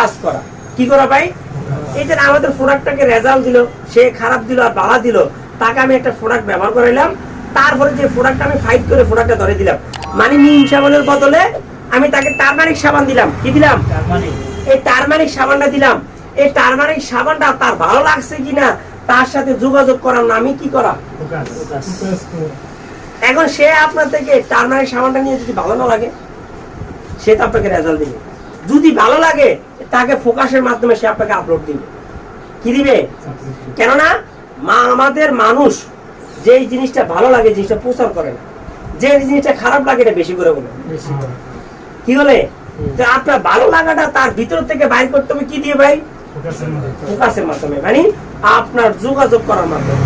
Focus করা। কি করা ভাই? এই যে আমাদের প্রোডাক্টটাকে রেজাল্ট দিল সে খারাপ দিল আর বাড়া দিল তাকে আমি একটা প্রোডাক্ট ব্যবহার করাইলাম। তারপরে যে প্রোডাক্টটা আমি ফাইট করে প্রোডাক্টটা ধরে দিলাম। মানে নিম সাবানের বদলে আমি তাকে টারমারিক সাবান দিলাম। কি দিলাম? এই টারমারিক সাবানটা দিলাম। এই টারমারিক সাবানটা তার ভালো লাগছে কিনা তার সাথে যোগাযোগ করার নামই কি করা? এখন সে আপনার থেকে টারমারিক সাবানটা নিয়ে যদি ভালো না লাগে সে তো আপনাকে রেজাল্ট দিবে। যদি ভালো লাগে তাকে ফোকাসের মাধ্যমে সে আপনাকে আপলোড দিবে। কি দিবে? কেননা মা আমাদের মানুষ যেই জিনিসটা ভালো লাগে জিনিসটা প্রচার করে না যে জিনিসটা খারাপ লাগে এটা বেশি করে বলে। কি বলে? আপনার ভালো লাগাটা তার ভিতর থেকে বাইর করতে হবে কি দিয়ে ভাই? ফোকাসের মাধ্যমে। মানে আপনার যোগাযোগ করার মাধ্যমে।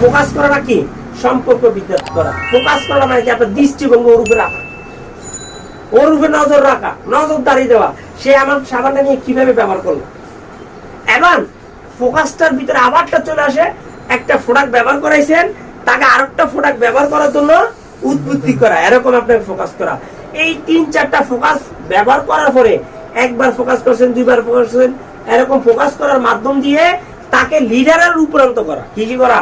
ফোকাস করাটা কি? সম্পর্ক বিদ্যুৎ করা। ফোকাস করা মানে কি? আপনার দৃষ্টিভঙ্গি ওর উপরে রাখা। ওর উপরে নজর রাখা নজরদারি দেওয়া সে আমার সাবানটা নিয়ে কীভাবে ব্যবহার করল? এবার ফোকাসটার ভিতরে আবারটা চলে আসে একটা প্রোডাক্ট ব্যবহার করাইছেন তাকে আরেকটা প্রোডাক্ট ব্যবহার করার জন্য উদ্বুদ্ধি করা এরকম আপনাকে ফোকাস করা। এই তিন চারটা ফোকাস ব্যবহার করার পরে একবার ফোকাস করছেন দুইবার ফোকাস করছেন এরকম ফোকাস করার মাধ্যম দিয়ে তাকে লিডারের রূপান্তর করা। কি কি করা?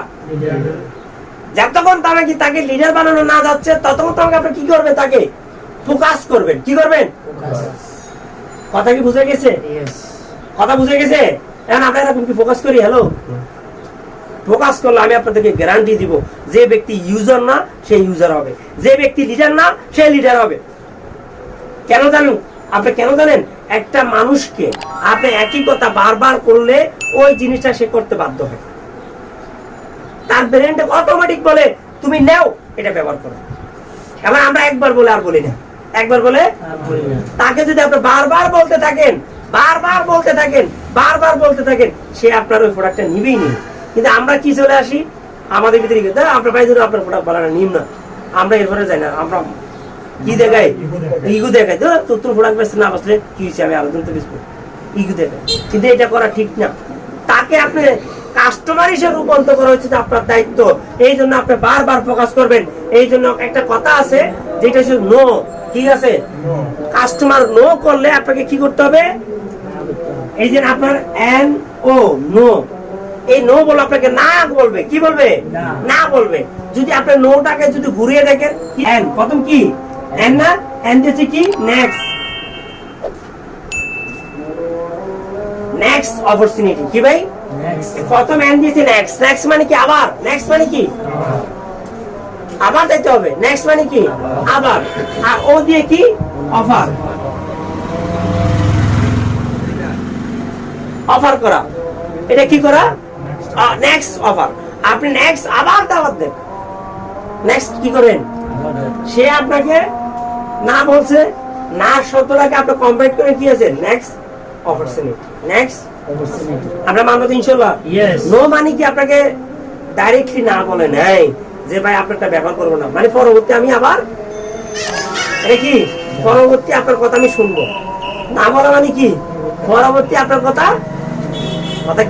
যতক্ষণ তারা কি তাকে লিডার বানানো না যাচ্ছে ততক্ষণ তোমাকে আপনি কি করবেন তাকে? ফোকাস করবেন। কি করবেন? কথা কি বুঝে গেছে? কথা বুঝে গেছে? এখন আপনারা এরকম কি ফোকাস করি? হ্যালো ফোকাস করলে আমি আপনাদেরকে গ্যারান্টি দিব যে ব্যক্তি ইউজার না সে ইউজার হবে। যে ব্যক্তি লিডার না সে লিডার হবে। কেন জানেন? আপনি কেন জানেন? একটা মানুষকে আপনি একই কথা বারবার করলে ওই জিনিসটা সে করতে বাধ্য হয়। তার ব্রেনটা অটোমেটিক বলে তুমি নাও এটা ব্যবহার করো। এবার আমরা একবার বলে আর বলি না। একবার বলে? তাকে যদি আপনি বারবার বলতে থাকেন বারবার বলতে থাকেন বারবার বলতে থাকেন সে আপনার ওই প্রোডাক্টটা নিবেই নি। কিন্তু আমরা কি চলে আসি? আমাদের ভিতরে কি, "দাদা, আপনার ভাই যদি আপনার প্রোডাক্ট বানানো নিম না। আমরা এরপরে যাই না আমরা কি দেখাই? ইগু দেখাই। তো তোর তোর প্রোডাক্ট বেচতে না বসলে কি হয়েছে? আমি আলোচনা তো বেচবো। ইগু দেখাই। কিন্তু এটা করা ঠিক না। তাকে আপনি কাস্টমার হিসেবে রূপান্তর করা হচ্ছে যে আপনার দায়িত্ব। এই জন্য আপনি বারবার ফোকাস করবেন। এই জন্য একটা কথা আছে যেটা হচ্ছে নো ঠিক আছে? কাস্টমার নো করলে আপনাকে কি করতে হবে? এই যে আপনার এন ও নো এই নো বলে আপনাকে না বলবে। কি বলবে? না। বলবে। যদি আপনি নোটাকে যদি ঘুরিয়ে দেখেন এন প্রথম কি? এন না? এন দিয়েছে কি? নেক্সট নেক্সট অপরচুনিটি কি ভাই? প্রথম এন দিয়েছে নেক্সট নেক্সট মানে কি আবার? নেক্সট মানে কি? আবার দিতে হবে। নেক্সট মানে কি? আবার। আর ও দিয়ে কি? অফার অফার করা। এটা কি করা? নেক্সট অফার আপনি নেক্সট আবার দাওয়াত দেন। নেক্সট কি করেন? সে আপনাকে না বলছে না শর্তটাকে আপনি কমপ্লিট করে কি আছে? নেক্সট অপরচুনিটি নেক্সট আমরা মানবো তো ইনশাল্লাহ। নো মানে কি আপনাকে ডাইরেক্টলি না বলে নাই যে ভাই আপনারটা ব্যবহার করব না। মানে পরবর্তী আমি আবার কি? পরবর্তী আপনার কথা আমি শুনব। না বলা মানে কি? পরবর্তী আপনার কথা কথা